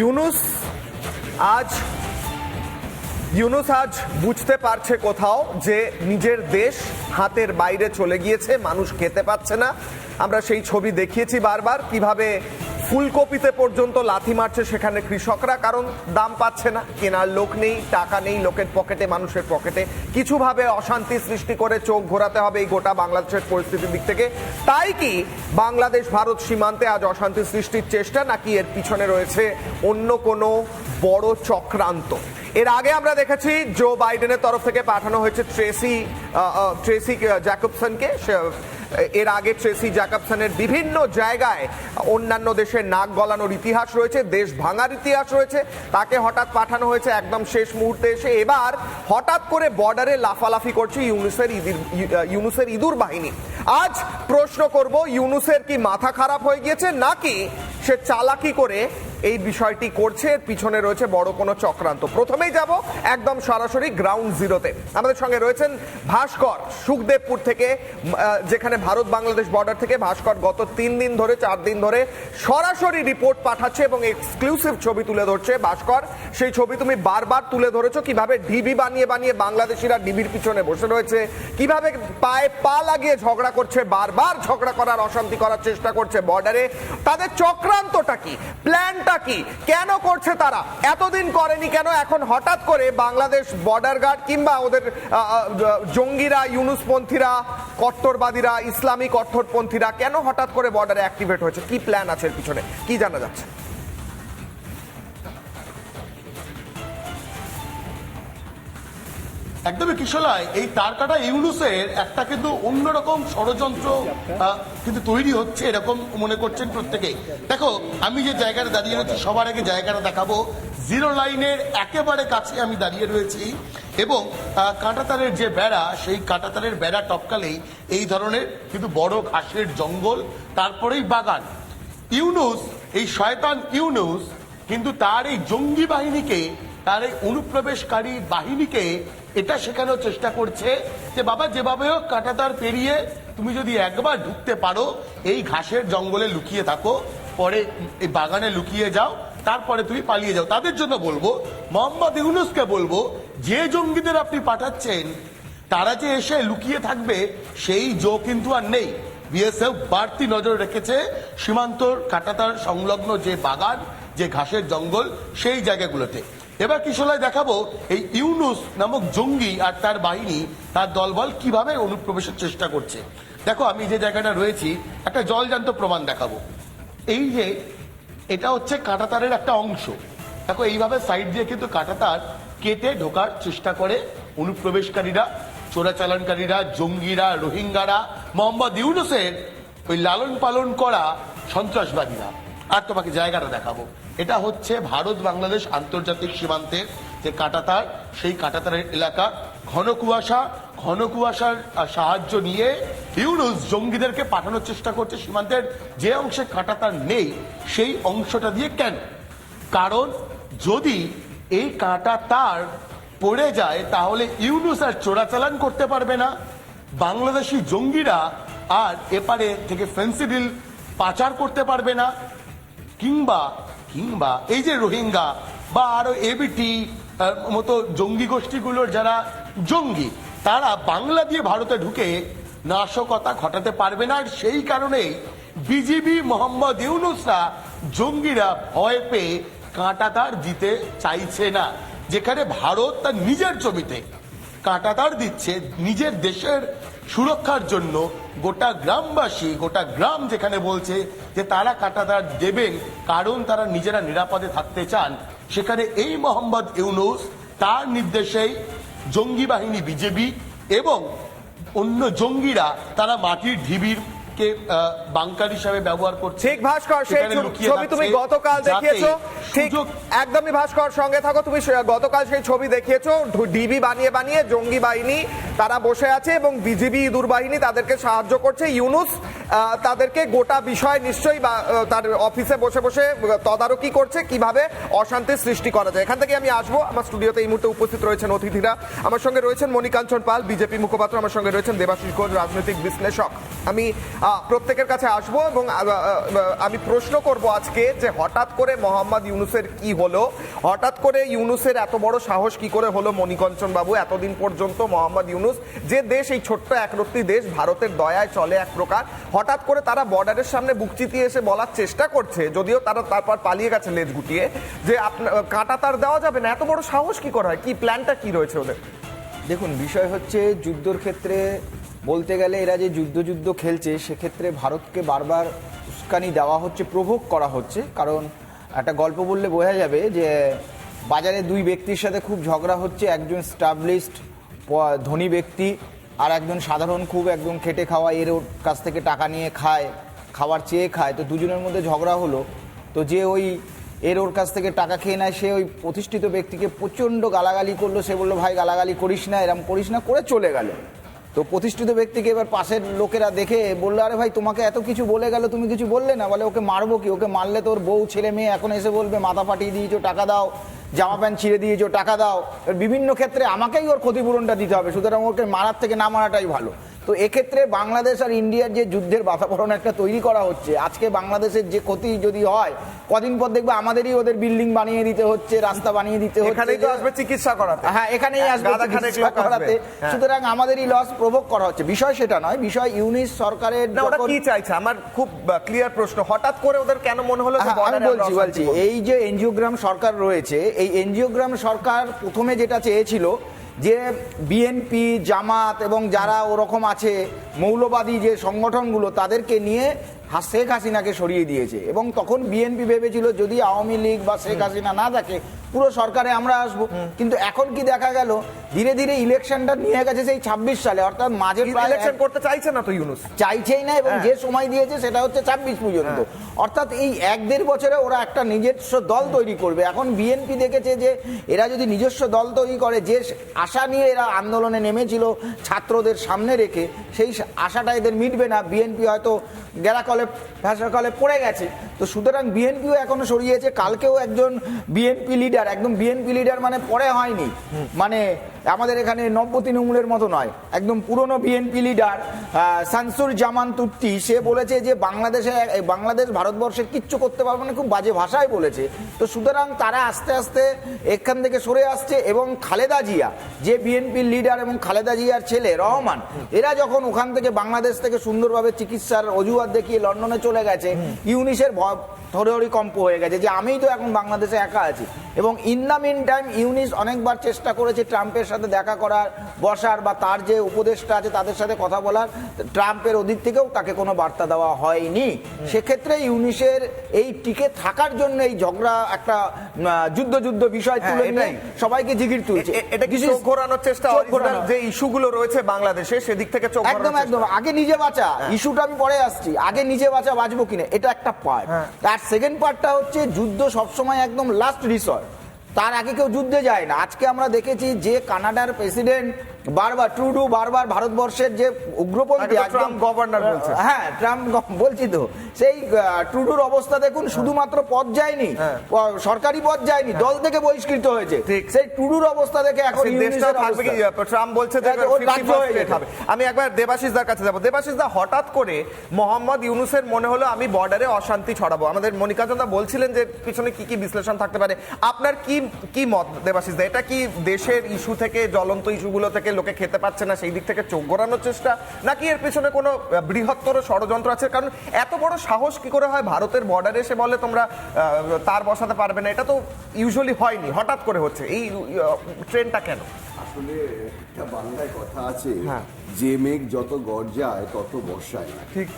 ইউনুস আজ ইউনুস আজ বুঝতে পারছে কোথাও যে নিজের দেশ হাতের বাইরে চলে গিয়েছে, মানুষ খেতে পাচ্ছে না। আমরা সেই ছবি দেখিয়েছি বারবার, কীভাবে ফুলকপিতে পর্যন্ত লাথি মারছে সেখানে কৃষকরা, কারণ দাম পাচ্ছে না। কেনার লোক নেই, টাকা নেই, লোকের পকেটে, মানুষের পকেটে। কিছুভাবে অশান্তি সৃষ্টি করে চোখ ঘোরাতে হবে এই গোটা বাংলাদেশের পরিস্থিতির দিক থেকে। তাই কি বাংলাদেশ ভারত সীমান্তে আজ অশান্তি সৃষ্টির চেষ্টা, নাকি এর পিছনে রয়েছে অন্য কোনো বড় চক্রান্ত? এর আগে আমরা দেখেছি জো বাইডেনের তরফ থেকে পাঠানো হয়েছে ট্রেসি ট্রেসি জ্যাকবসনকে। এর আগে ট্রেসি জ্যাকবসনের বিভিন্ন জায়গায় অন্যান্য দেশের নাক গলানোর ইতিহাস রয়েছে, দেশ ভাঙার ইতিহাস রয়েছে। তাকে হঠাৎ পাঠানো হয়েছে একদম শেষ মুহূর্তে এসে। এবার হঠাৎ করে বর্ডারে লাফালাফি করছে ইউনুসের ইদির ইউনুসের ইঁদুর বাহিনী। আজ প্রশ্ন করব, ইউনুসের কি মাথা খারাপ হয়ে গিয়েছে? নাকি সে চালাকি করে এই বিষয়টি করছে এর পিছনে রয়েছে বড় কোনো চক্রান্ত। প্রথমেই যাব একদম সরাসরি গ্রাউন্ড জিরোতে আমাদের সঙ্গে রয়েছেন ভাস্কর সুখদেবপুর থেকে যেখানে ভারত বাংলাদেশ বর্ডার থেকে ভাস্কর গত তিন দিন ধরে, চার দিন ধরে সরাসরি রিপোর্ট পাঠাচ্ছে এবং এক্সক্লুসিভ ছবি তুলে ধরছে। ভাস্কর, সেই ছবি তুমি বারবার তুলে ধরেছো, কীভাবে ডিবি বানিয়ে বানিয়ে বাংলাদেশিরা ডিবির পিছনে বসে রয়েছে, কীভাবে পায়ে পা লাগিয়ে ঝগড়া করছে, বারবার ঝগড়া করার, অশান্তি করার চেষ্টা করছে বর্ডারে তাদের চক্রান্তটা কি? প্ল্যানটা কি? কেন করছে তারা? এতদিন করেনি কেন? এখন হঠাৎ করে বাংলাদেশ বর্ডার গার্ড কিংবা ওদের জঙ্গিরা, ইউনুসপন্থীরা, কট্টরবাদীরা ইসলামী কট্টরপন্থীরা কেন হঠাৎ করে বর্ডারে অ্যাক্টিভেট হয়েছে? কি প্ল্যান আছে পিছনে? কি জানা যাচ্ছে? একদমই কিশোলায় এই তার কাটা ইউনুসের একটা কিন্তু অন্যরকম ষড়যন্ত্র কিন্তু তৈরি হচ্ছে, এরকম মনে করছেন প্রত্যেকেই। দেখো, আমি যে জায়গাটা দাঁড়িয়ে রয়েছি, সবার আগে জায়গাটা দেখাবো। জিরো লাইনের একেবারে কাছে আমি দাঁড়িয়ে রয়েছি এবং কাঁটাতারের যে বেড়া, সেই কাঁটাতারের বেড়া টপকালেই এই ধরনের কিন্তু বড় ঘাসের জঙ্গল, তারপরেই বাগান। ইউনুস, এই শয়তান ইউনুস কিন্তু তার এই জঙ্গি বাহিনীকে তার এই অনুপ্রবেশকারী বাহিনীকে এটা শেখানোর চেষ্টা করছে যে, বাবা, যেভাবে হোক কাঁটাতার পেরিয়ে তুমি যদি একবার ঢুকতে পারো, এই ঘাসের জঙ্গলে লুকিয়ে থাকো, পরে এই বাগানে লুকিয়ে যাও, তারপরে তুমি পালিয়ে যাও। তাদের জন্য বলব, মোহাম্মদ ইউনুসকে বলব, যে জঙ্গিদের আপনি পাঠাচ্ছেন, তারা যে এসে লুকিয়ে থাকবে, সেই জো কিন্তু আর নেই। বিএসএফ বাড়তি নজর রেখেছে, সীমান্তর কাটাতার সংলগ্ন যে বাগান, যে ঘাসের জঙ্গল, সেই জায়গাগুলোতে। এবার কিশোলায় দেখাবো এই ইউনুস নামক জঙ্গি আর তার বাহিনী তার দলবল কীভাবে অনুপ্রবেশের চেষ্টা করছে। দেখো, আমি যে জায়গাটা রয়েছি, একটা জলজান্ত প্রমাণ দেখাবো। এই যে, এটা হচ্ছে কাঁটাতারের একটা অংশ। দেখো, এইভাবে সাইড দিয়ে কিন্তু কাঁটাতার কেটে ঢোকার চেষ্টা করে অনুপ্রবেশকারীরা, চোরাচালানকারীরা, জঙ্গিরা, রোহিঙ্গারা, মোহাম্মদ ইউনুসের ওই লালন পালন করা সন্ত্রাসবাদীরা। আর তোমাকে জায়গাটা দেখাবো। এটা হচ্ছে ভারত বাংলাদেশ আন্তর্জাতিক সীমান্তের যে কাটাতার, সেই কাটাতারের এলাকা। ঘন কুয়াশা, ঘন কুয়াশার সাহায্য নিয়ে ইউনুস জঙ্গিদেরকে পাঠানোর চেষ্টা করছে। সীমান্তের যে অংশে কাটাতার নেই, সেই অংশটা দিয়ে কেন? কারণ যদি এই কাঁটা তার পড়ে যায়, তাহলে ইউনুস আর চোরাচালান করতে পারবে না। বাংলাদেশি জঙ্গিরা আর এপারে থেকে ফেন্সিডিল পাচার করতে পারবে না। কিংবা কিংবা এই যে রোহিঙ্গা বা আরও এবিটি মতো জঙ্গি গোষ্ঠীগুলোর যারা জঙ্গি, তারা বাংলা দিয়ে ভারতে ঢুকে নাশকতা ঘটাতে পারবে না। আর সেই কারণেই বিজিবি মোহাম্মদ ইউনুসরা জঙ্গিরা ভয় পেয়ে কাঁটাতার দিতে চাইছে না। যেখানে ভারত তার নিজের জমিতে কাঁটাতার দিচ্ছে, নিজের দেশের সুরক্ষার জন্য গোটা গ্রামবাসী গোটা গ্রাম যেখানে বলছে যে তারা কাঁটাতার দেবেন কারণ তারা নিজেরা নিরাপদে থাকতে চান সেখানে এই মোহাম্মদ ইউনুস তার নির্দেশেই জঙ্গি বাহিনী বিজেপি এবং অন্য জঙ্গিরা তারা মাটির ঢিবির কে বাংকার হিসাবে ব্যবহার করছে। ঠিক ভাস্কর সেই ছবি- তুমি গতকাল দেখিয়েছো। ঠিক একদমই ভাস্কর সঙ্গে থাকো। তুমি গতকাল সেই ছবি দেখিয়েছো। ডিবি বানিয়ে বানিয়ে জঙ্গি বাহিনী তারা বসে আছে এবং বিজিবি ইঁদুর বাহিনী তাদেরকে সাহায্য করছে। ইউনুস তাদেরকে গোটা বিষয় নিশ্চয়ই তার অফিসে বসে বসে তদারকি করছে, কীভাবে অশান্তির সৃষ্টি করা যায়। এখান থেকে আমি আসব। আমার স্টুডিওতে এই মুহূর্তে উপস্থিত রয়েছেন অতিথিরা। আমার সঙ্গে রয়েছেন মণিকাঞ্চন পাল, বিজেপি মুখপাত্র। আমার সঙ্গে রয়েছেন দেবাশিস ঘোষ, রাজনৈতিক বিশ্লেষক। আমি প্রত্যেকের কাছে আসব এবং আমি প্রশ্ন করব আজকে যে হঠাৎ করে মোহাম্মদ ইউনুসের কি হলো? হঠাৎ করে ইউনুসের এত বড় সাহস কি করে হলো মণিকঞ্চন বাবু এতদিন পর্যন্ত মোহাম্মদ ইউনুস যে দেশ, এই ছোট্ট একরত্তি দেশ ভারতের দয়ায় চলে এক প্রকার। হঠাৎ করে তারা বর্ডারের সামনে বুক চিতিয়ে এসে বলার চেষ্টা করছে, যদিও তারা তারপর পালিয়ে গেছে লেজ গুটিয়ে। যে আপনার কাঁটা তার দেওয়া যাবে না, এত বড় সাহস কি করা হয়? কি প্ল্যানটা কি রয়েছে ওদের? দেখুন, বিষয় হচ্ছে যুদ্ধর ক্ষেত্রে বলতে গেলে এরা যে যুদ্ধ যুদ্ধ খেলছে, সেক্ষেত্রে ভারতকে বারবার উস্কানি দেওয়া হচ্ছে, প্রভোগ করা হচ্ছে। কারণ একটা গল্প বললে বোঝা যাবে যে বাজারে দুই ব্যক্তির সাথে খুব ঝগড়া হচ্ছে, একজন স্টাবলিশড ধনী ব্যক্তি আর একজন সাধারণ খুব একদম খেটে খাওয়া, এর ওর কাছ থেকে টাকা নিয়ে খায় খাবার চেয়ে খায়। তো দুজনের মধ্যে ঝগড়া হলো। তো যে ওই এর ওর কাছ থেকে টাকা খেয়ে নেয়, সে ওই প্রতিষ্ঠিত ব্যক্তিকে প্রচণ্ড গালাগালি করল। সে বলল, ভাই, গালাগালি করিস না, এরম করিস না, করে চলে গেল। তো প্রতিষ্ঠিত ব্যক্তিকে এবার পাশের লোকেরা দেখে বলল, আরে ভাই, তোমাকে এত কিছু বলে গেল, তুমি কিছু বললে না? বলে, ওকে মারবো কি? ওকে মারলে তোর বউ, ছেলে, মেয়ে এখন এসে বলবে, মাথা ফাটিয়ে দিয়েছ, টাকা দাও জামা প্যান্ট ছিঁড়ে দিয়েছ, টাকা দাও। বিভিন্ন ক্ষেত্রে আমাকেই ওর ক্ষতিপূরণটা দিতে হবে, সুতরাং ওকে মারার থেকে না মারাটাই ভালো। তো এক্ষেত্রে বাংলাদেশ আর ইন্ডিয়ার যে যুদ্ধের বাতাবরণ একটা তৈরি করা হচ্ছে আজকে বাংলাদেশের যে ক্ষতি যদি হয় কদিন পর দেখবে আমাদেরই ওদের বিল্ডিং বানিয়ে দিতে হচ্ছে রাস্তা বানিয়ে দিতে হচ্ছে। এখানেই তো আসবে চিকিৎসা করাতে। হ্যাঁ এখানেই আসবে চিকিৎসা করাতে। হ্যাঁ। সুতরাং আমাদেরই লস প্রভোগ করা হচ্ছে। বিষয় সেটা নয় বিষয় ইউনিস সরকারের না ওরা কি চাইছে? আমার খুব ক্লিয়ার প্রশ্ন। হঠাৎ করে ওদের কেন মনে হলো হ্যাঁ, আমি বলছি বলছি। এই যে এনজিওগ্রাম সরকার রয়েছে এই এনজিওগ্রাম সরকার প্রথমে যেটা চেয়েছিল যে বিএনপি জামাত এবং যারা ওরকম আছে মৌলবাদী যে সংগঠনগুলো তাদেরকে নিয়ে শেখ হাসিনাকে সরিয়ে দিয়েছে। এবং তখন বিএনপি ভেবেছিল যদি আওয়ামী লীগ বা শেখ হাসিনা না থাকে পুরো সরকারে আমরা আসব। কিন্তু এখন কি দেখা গেল? ধীরে ধীরে ইলেকশনটা নিয়ে গেছে সেই ছাব্বিশ সালে। অর্থাৎ মাঝে ইলেকশন করতে চাইছে না তো ইউনুস? চাইছেই না এবং হ্যাঁ। যে সময় দিয়েছে সেটা হচ্ছে ছাব্বিশ পর্যন্ত। অর্থাৎ এই এক দেড় বছরে ওরা একটা নিজস্ব দল তৈরি করবে। এখন বিএনপি দেখেছে যে এরা যদি নিজস্ব দল তৈরি করে যে আশা নিয়ে এরা আন্দোলনে নেমেছিল ছাত্রদের সামনে রেখে সেই আশাটা এদের মিটবে না। বিএনপি হয়তো গেরা কলে ভাষা কলে পড়ে গেছে। তো সুতরাং বিএনপিও এখনও সরিয়েছে। কালকেও একজন বিএনপি লিডার একদম বিএনপি লিডার মানে পরে হয়নি। মানে আমাদের এখানে নব্য তৃণমূলের মতো নয়, একদম পুরনো বিএনপি লিডার সানসুর জামান তুর্তি সে বলেছে যে বাংলাদেশে বাংলাদেশ ভারতবর্ষের কিচ্ছু করতে পারবে না, খুব বাজে ভাষায় বলেছে। তো সুতরাং তারা আস্তে আস্তে এখান থেকে সরে আসছে এবং খালেদা জিয়া, যে বিএনপির লিডার এবং খালেদা জিয়ার ছেলে রহমান, এরা যখন ওখান থেকে বাংলাদেশ থেকে সুন্দরভাবে চিকিৎসার অজুহাত দেখিয়ে লন্ডনে চলে গেছে, ইউনিসের থরহরি কম্প হয়ে গেছে যে আমিই তো এখন বাংলাদেশে একা আছি। এবং in the mean time Yunus অনেকবার চেষ্টা করেছে ট্রাম্পের সাথে দেখা করার বসার বা তার যে উপদেষ্টা আছে তাদের সাথে কথা বলার ট্রাম্পের ওদিক থেকেও তাকে কোনো বার্তা দেওয়া হয়নি। সেক্ষেত্রে ইউনিসের এই টিকে থাকার জন্য এই ঝগড়া একটা যুদ্ধ যুদ্ধ বিষয় হ্যাঁ, তুলে নিয়ে সবাইকে জিগির তুলছে। এটা কি This is- চোখ ঘোরানোর চেষ্টা? যে ইস্যুগুলো রয়েছে বাংলাদেশে সেদিক থেকে চোখ একদম একদম। আগে নিজে বাঁচা। ইস্যুটা আমি পরে আসছি। আগে নিজে বাঁচা বাঁচবো কিনা এটা একটা পার্ট হ্যাঁ। তার সেকেন্ড পার্টটা হচ্ছে যুদ্ধ সবসময় একদম লাস্ট রিসর্ট তার আগে কেউ যুদ্ধে যায় না। আজকে আমরা দেখেছি যে কানাডার প্রেসিডেন্ট বারবার ট্রুডু বারবার ভারতবর্ষের যে উগ্রপন্থী একদম governor বলছে। হ্যাঁ ট্রাম্প বলছি তো। সেই ট্রুডুর অবস্থা দেখুন শুধুমাত্র পদ যায়নি। হ্যাঁ। সরকারি পদ যায়নি দল থেকে বহিষ্কৃত হয়েছে। সেই টুডুর অবস্থা দেখে এখন ট্রাম্প বলছে হ্যাঁ, হয়ে আমি একবার দেবাশিস দার কাছে যাব। দেবাশিস দা হঠাৎ করে মোহাম্মদ ইউনুসের মনে হলো আমি বর্ডারে অশান্তি ছড়াবো। আমাদের মনিকাচন্দ বলছিলেন যে পিছনে কি কি বিশ্লেষণ থাকতে পারে। আপনার কি কি মত দেবাশিস এটা কি দেশের ইস্যু থেকে জ্বলন্ত ইস্যুগুলো থেকে লোকে খেতে পাচ্ছে না সেই দিক থেকে চোখ গড়ানোর চেষ্টা? নাকি এর পিছনে কোনো বৃহত্তর ষড়যন্ত্র আছে? কারণ এত বড় সাহস কি করে হয় ভারতের বর্ডারে এসে বলে তোমরা তার বসাতে পারবে না? এটা তো ইউজুয়ালি হয়নি হঠাৎ করে হচ্ছে। এই ট্রেনটা কেন? আসলে একটা বাংলায় কথা আছে হ্যাঁ। যে মেঘ যত গর্জায় তত বর্ষায়। ঠিক।